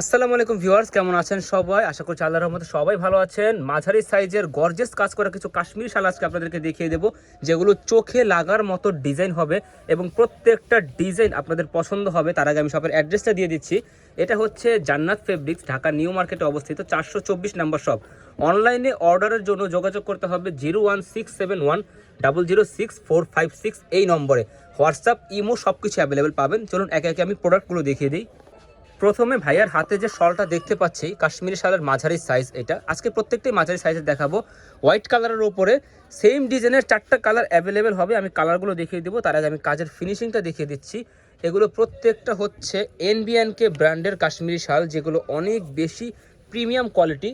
আসসালামু আলাইকুম ভিউয়ার্স, কেমন আছেন সবাই? আশা করছি আল্লাহর রহমতে সবাই ভালো আছেন। মাঝারি সাইজের গর্জেস কাজ করা কিছু কাশ্মীরি শাল আজকে আপনাদেরকে দেখিয়ে দেবো, যেগুলো চোখে লাগার মতো ডিজাইন হবে এবং প্রত্যেকটা ডিজাইন আপনাদের পছন্দ হবে। তার আগে আমি শপের অ্যাড্রেসটা দিয়ে দিচ্ছি। এটা হচ্ছে জান্নাত ফেব্রিক্স, ঢাকা, নিউ মার্কেটে অবস্থিত চারশো চব্বিশ নাম্বার শপ। অনলাইনে অর্ডারের জন্য যোগাযোগ করতে হবে zero one six seven one double zero six four five six এই নম্বরে। হোয়াটসঅ্যাপ, ইমো সব কিছু অ্যাভেলেবেল পাবেন। চলুন একে একে আমি প্রোডাক্টগুলো দেখিয়ে দিই। প্রথমে ভাইয়ার হাতে যে শলটা দেখতে পাচ্ছি, কাশ্মীরি শালের মাঝারি সাইজ এটা। আজকে প্রত্যেকটাই মাঝারি সাইজের দেখাবো। হোয়াইট কালারের ওপরে সেম ডিজাইনের চারটা কালার অ্যাভেলেবেল হবে। আমি কালারগুলো দেখিয়ে দেবো। তার আগে আমি কাজের ফিনিশিংটা দেখিয়ে দিচ্ছি। এগুলো প্রত্যেকটা হচ্ছে এনবিএনকে ব্র্যান্ডের কাশ্মীরি শাল, যেগুলো অনেক বেশি প্রিমিয়াম কোয়ালিটি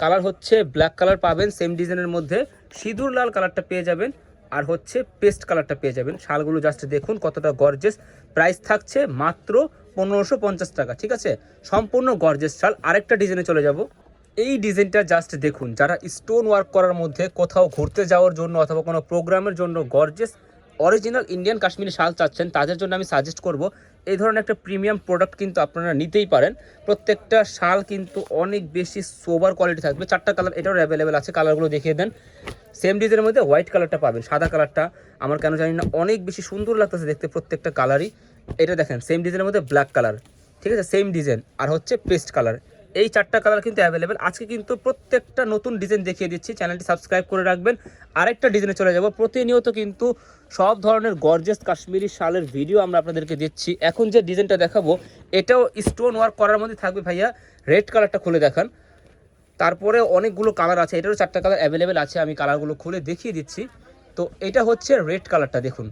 কালার হচ্ছে ব্ল্যাক কালার পাবেন সেম ডিজাইনের মধ্যে। সিঁদুর লাল কালারটা পেয়ে যাবেন, আর হচ্ছে পেস্ট কালারটা পেয়ে যাবেন। শালগুলো জাস্ট দেখুন কতটা গর্জেস প্রাইস থাকছে মাত্র পনেরোশো পঞ্চাশ টাকা, ঠিক আছে? সম্পূর্ণ গর্জেস শাল। আরেকটা ডিজাইনে চলে যাব। এই ডিজাইনটা জাস্ট দেখুন, যারা স্টোন ওয়ার্ক করার মধ্যে কোথাও ঘুরতে যাওয়ার জন্য অথবা কোনো প্রোগ্রামের জন্য গর্জেস অরিজিনাল ইন্ডিয়ান কাশ্মীরি শাল চাচ্ছেন, তাদের জন্য আমি সাজেস্ট করব, এই ধরনের একটা প্রিমিয়াম প্রোডাক্ট কিন্তু আপনারা নিতেই পারেন। প্রত্যেকটা শাল কিন্তু অনেক বেশি সোবার কোয়ালিটি থাকবে। চারটা কালার এটাও অ্যাভেলেবেল আছে কালারগুলো দেখিয়ে দেন। সেম ডিজাইনের মধ্যে হোয়াইট কালারটা পাবেন, সাদা কালারটা আমার কেন জানি না, অনেক বেশি সুন্দর লাগতেছে দেখতে প্রত্যেকটা কালারই এটা দেখেন সেম ডিজাইনের মধ্যে ব্ল্যাক কালার ঠিক আছে? সেম ডিজাইন আর হচ্ছে পেস্ট কালার এই চারটা কালার কিন্তু অ্যাভেলেবেল আজকে কিন্তু প্রত্যেকটা নতুন ডিজাইন দেখিয়ে দিচ্ছি। চ্যানেলটি সাবস্ক্রাইব করে রাখবেন। আরেকটা ডিজাইনে চলে যাব। প্রতিনিয়ত কিন্তু সব ধরনের গর্জেস কাশ্মীরি শালের ভিডিও আমরা আপনাদেরকে দিচ্ছি। এখন যে ডিজাইনটা দেখাবো, এটাও স্টোন ওয়ার্ক করার মধ্যে থাকবে ভাইয়া। রেড কালারটা খুলে দেখান। তারপরে অনেকগুলো কালার আছে। এটারও চারটা কালার অ্যাভেলেবেল আছে। আমি কালারগুলো খুলে দেখিয়ে দিচ্ছি। তো এটা হচ্ছে রেড কালারটা দেখুন।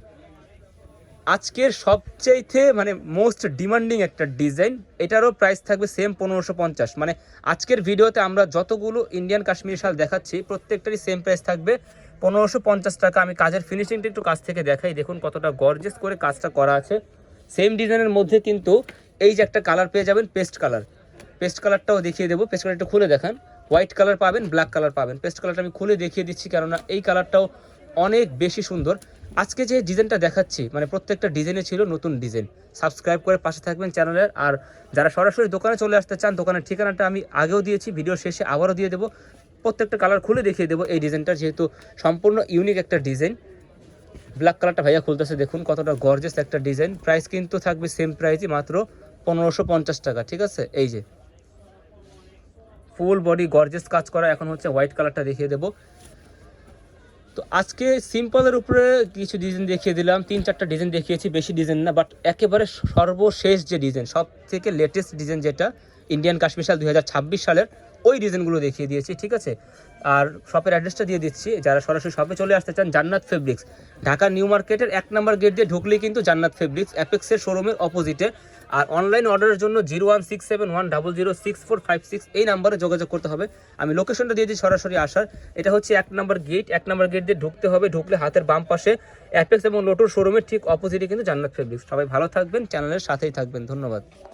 আজকের সবচাইতে মানে মোস্ট ডিমান্ডিং একটা ডিজাইন এটারও প্রাইস থাকবে সেম পনেরোশো পঞ্চাশ। মানে আজকের ভিডিওতে আমরা যতগুলো ইন্ডিয়ান কাশ্মীরি শাল দেখাচ্ছি, প্রত্যেকটারই সেম প্রাইস থাকবে পনেরোশো পঞ্চাশ টাকা। আমি কাজের ফিনিশিংটা একটু কাছ থেকে দেখাই, দেখুন কতটা গর্জেস করে কাজটা করা আছে। সেম ডিজাইনের মধ্যে কিন্তু এই যে একটা কালার পেয়ে যাবেন পেস্ট কালার পেস্ট কালারটাও দেখিয়ে দেবো পেস্ট কালারটা খুলে দেখান। হোয়াইট কালার পাবেন ব্ল্যাক কালার পাবেন। পেস্ট কালারটা আমি খুলে দেখিয়ে দিচ্ছি, কেননা এই কালারটাও অনেক বেশি সুন্দর। আজকে যে ডিজাইনটা দেখাচ্ছি মানে প্রত্যেকটা ডিজাইনে ছিল নতুন ডিজাইন। সাবস্ক্রাইব করে পাশে থাকবেন চ্যানেলের আর যারা সরাসরি দোকানে চলে আসতে চান, দোকানের ঠিকানাটা আমি আগেও দিয়েছি, ভিডিও শেষে আবারও দিয়ে দেবো। প্রত্যেকটা কালার খুলে দেখিয়ে দেবো এই ডিজাইনটা, যেহেতু সম্পূর্ণ ইউনিক একটা ডিজাইন। ব্ল্যাক কালারটা ভাইয়া খুলতেছে, দেখুন কতটা গর্জেস একটা ডিজাইন। প্রাইস কিন্তু থাকবে সেম প্রাইসই মাত্র পনেরোশো পঞ্চাশ টাকা, ঠিক আছে? এই যে। ফুল বডি গর্জেস কাজ করা, এখন হচ্ছে হোয়াইট কালারটা দেখিয়ে দেবো। তো আজকে সিম্পলের উপরে কিছু ডিজাইন দেখিয়ে দিলাম। তিন, চারটা ডিজাইন দেখিয়েছি, বেশি ডিজাইন না বাট একেবারে সর্বশেষ যে ডিজাইন সব থেকে লেটেস্ট ডিজাইন যেটা ইন্ডিয়ান কাশ্মীর সাল দুই হাজার ছাব্বিশ সালের, ওই ডিজাইনগুলো দেখিয়ে দিয়েছি, ঠিক আছে? আর শপের অ্যাড্রেসটা দিয়ে দিচ্ছি, যারা সরাসরি শপে চলে আসতে চান জান্নাত ফেব্রিক্স ঢাকা নিউ মার্কেটের এক নম্বর গেট দিয়ে ঢুকলেই কিন্তু জান্নাত ফেব্রিক্স অ্যাপেক্সের শোরুমের অপোজিটে আর অনলাইন অর্ডারের জন্য zero one six seven one double zero six four five six এই নাম্বারে যোগাযোগ করতে হবে। আমি লোকেশনটা দিয়েছি সরাসরি আসার। এটা হচ্ছে এক নম্বর গেট এক নম্বর গেট দিয়ে ঢুকতে হবে। ঢুকলে হাতের বাম পাশে অ্যাপেক্স এবং লোটোর শোরুমের ঠিক অপোজিটে কিন্তু জান্নাত ফেব্রিক্স সবাই ভালো থাকবেন চ্যানেলের সাথেই থাকবেন। ধন্যবাদ।